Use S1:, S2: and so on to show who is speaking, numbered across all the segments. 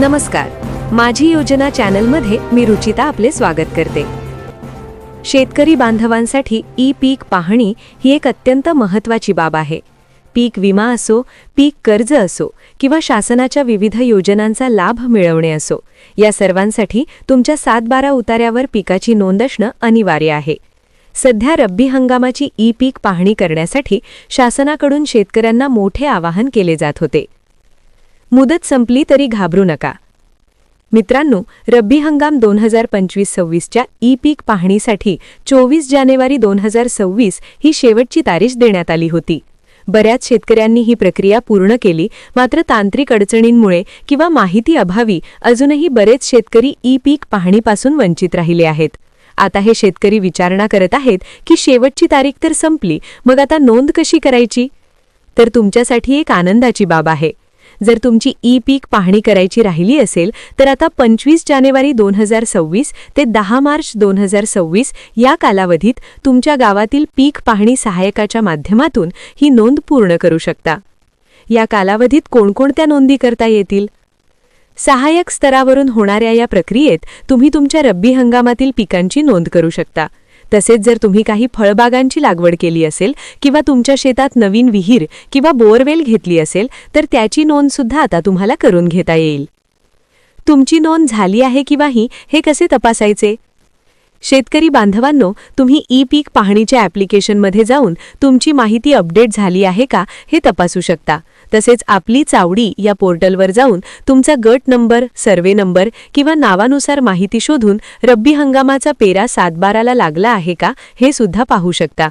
S1: नमस्कार. माझी योजना चॅनलमध्ये मी रुचिता आपले स्वागत करते. शेतकरी बांधवांसाठी ई पीक पाहणी ही एक अत्यंत महत्त्वाची बाब आहे. पीक विमा असो पीक कर्ज असो किंवा शासनाच्या विविध योजनांचा लाभ मिळवणे असो या सर्वांसाठी तुमच्या सात बारा उतार्यावर पिकाची नोंद असणं अनिवार्य आहे. सध्या रब्बी हंगामाची ई पीक पाहणी करण्यासाठी शासनाकडून शेतकऱ्यांना मोठे आवाहन केले जात होते. मुदत संपली तरी घाबरू नका. मित्रांनो रब्बी हंगाम दोन हजार पंचवीस सव्वीसच्या ई पीक पाहणीसाठी चोवीस जानेवारी दोन हजार सव्वीस ही शेवटची तारीख देण्यात आली होती. बऱ्याच शेतकऱ्यांनी ही प्रक्रिया पूर्ण केली मात्र तांत्रिक अडचणींमुळे किंवा माहिती अभावी अजूनही बरेच शेतकरी ई पीक पाहणीपासून वंचित राहिले आहेत. आता हे शेतकरी विचारणा करत आहेत की शेवटची तारीख तर संपली मग आता नोंद कशी करायची? तर तुमच्यासाठी एक आनंदाची बाब आहे. जर तुमची ई पीक पाहणी करायची राहिली असेल तर आता पंचवीस जानेवारी दोन हजार सव्वीस ते दहा मार्च दोन हजार सव्वीस या कालावधीत तुमच्या गावातील पीक पाहणी सहायकाच्या माध्यमातून ही नोंद पूर्ण करू शकता. या कालावधीत कोणकोणत्या नोंदी करता येतील? सहाय्यक स्तरावरून होणाऱ्या या प्रक्रियेत तुम्ही तुमच्या रब्बी हंगामातील पिकांची नोंद करू शकता. तसेच जर तुम्ही काही फळबागांची लागवड केली असेल किंवा तुमच्या शेतात नवीन विहीर किंवा बोअरवेल घेतली असेल तर त्याची नोंदसुद्धा आता तुम्हाला करून घेता येईल. तुमची नोंद झाली आहे किंवा ही हे कसे तपासायचे? शेतकरी बांधवांनो तुम्ही ई पीक पाहणीच्या ॲप्लिकेशनमध्ये जाऊन तुमची माहिती अपडेट झाली आहे का हे तपासू शकता. तसेच आपली चावडी या पोर्टलवर जाऊन तुमचा गट नंबर सर्वे नंबर किंवा नावानुसार माहिती शोधून रब्बी हंगामाचा पेरा सातबाराला लागला आहे का हे सुद्धा पाहू शकता.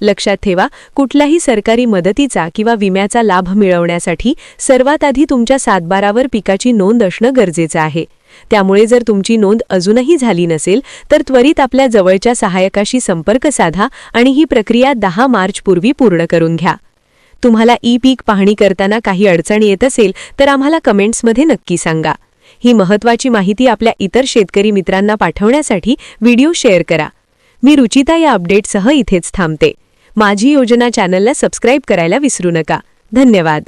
S1: लक्षात ठेवा कुठल्याही सरकारी मदतीचा किंवा विम्याचा लाभ मिळवण्यासाठी सर्वात आधी तुमच्या सातबारावर पिकाची नोंद असणं गरजेचं आहे. त्यामुळे जर तुमची नोंद अजूनही झाली नसेल तर त्वरित आपल्या जवळच्या सहाय्यकाशी संपर्क साधा आणि ही प्रक्रिया दहा मार्चपूर्वी पूर्ण करून घ्या. तुम्हाला ई पीक पाहणी करताना काही अडचण येत असेल तर आम्हाला कमेंट्समध्ये नक्की सांगा. ही महत्त्वाची माहिती आपल्या इतर शेतकरी मित्रांना पाठवण्यासाठी व्हिडिओ शेअर करा. मी रुचिता या अपडेटसह इथेच थांबते. माझी योजना चॅनलला सबस्क्राईब करायला विसरू नका. धन्यवाद.